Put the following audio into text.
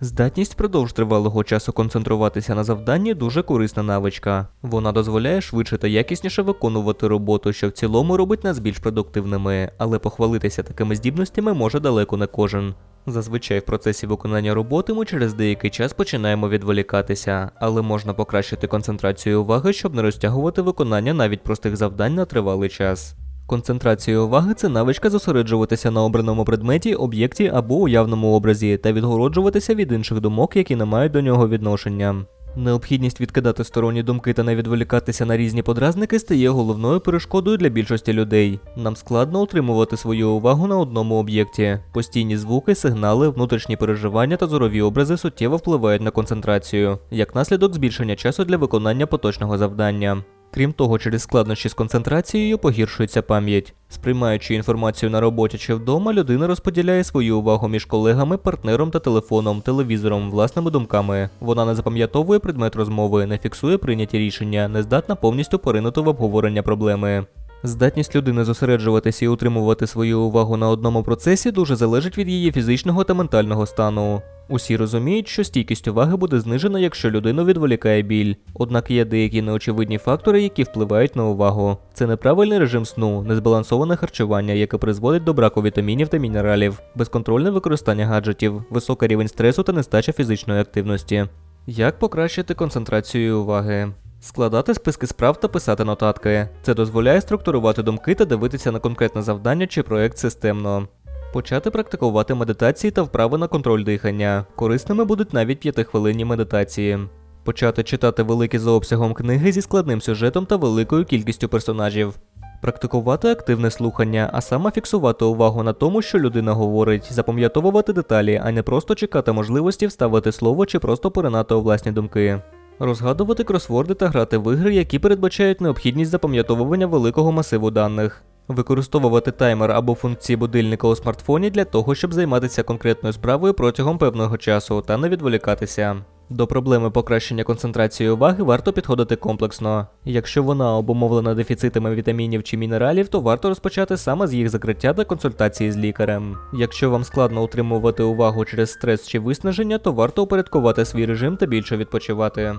Здатність впродовж тривалого часу концентруватися на завданні дуже корисна навичка. Вона дозволяє швидше та якісніше виконувати роботу, що в цілому робить нас більш продуктивними, але похвалитися такими здібностями може далеко не кожен. Зазвичай в процесі виконання роботи ми через деякий час починаємо відволікатися, але можна покращити концентрацію уваги, щоб не розтягувати виконання навіть простих завдань на тривалий час. Концентрація уваги це навичка зосереджуватися на обраному предметі, об'єкті або уявному образі та відгороджуватися від інших думок, які не мають до нього відношення. Необхідність відкидати сторонні думки та не відволікатися на різні подразники стає головною перешкодою для більшості людей. Нам складно утримувати свою увагу на одному об'єкті. Постійні звуки, сигнали, внутрішні переживання та зорові образи суттєво впливають на концентрацію, як наслідок збільшення часу для виконання поточного завдання. Крім того, через складнощі з концентрацією погіршується пам'ять. Сприймаючи інформацію на роботі чи вдома, людина розподіляє свою увагу між колегами, партнером та телефоном, телевізором, власними думками. Вона не запам'ятовує предмет розмови, не фіксує прийняті рішення, не здатна повністю поринути в обговорення проблеми. Здатність людини зосереджуватися і утримувати свою увагу на одному процесі дуже залежить від її фізичного та ментального стану. Усі розуміють, що стійкість уваги буде знижена, якщо людину відволікає біль. Однак є деякі неочевидні фактори, які впливають на увагу. Це неправильний режим сну, незбалансоване харчування, яке призводить до браку вітамінів та мінералів, безконтрольне використання гаджетів, високий рівень стресу та нестача фізичної активності. Як покращити концентрацію уваги? Складати списки справ та писати нотатки. Це дозволяє структурувати думки та дивитися на конкретне завдання чи проект системно. Почати практикувати медитації та вправи на контроль дихання. Корисними будуть навіть п'ятихвилинні медитації. Почати читати великі за обсягом книги зі складним сюжетом та великою кількістю персонажів. Практикувати активне слухання, а саме фіксувати увагу на тому, що людина говорить, запам'ятовувати деталі, а не просто чекати можливості вставити слово чи просто поринати у власні думки. Розгадувати кросворди та грати в ігри, які передбачають необхідність запам'ятовування великого масиву даних. Використовувати таймер або функції будильника у смартфоні для того, щоб займатися конкретною справою протягом певного часу та не відволікатися. До проблеми покращення концентрації уваги варто підходити комплексно. Якщо вона обумовлена дефіцитами вітамінів чи мінералів, то варто розпочати саме з їх закриття та консультації з лікарем. Якщо вам складно утримувати увагу через стрес чи виснаження, то варто упорядкувати свій режим та більше відпочивати.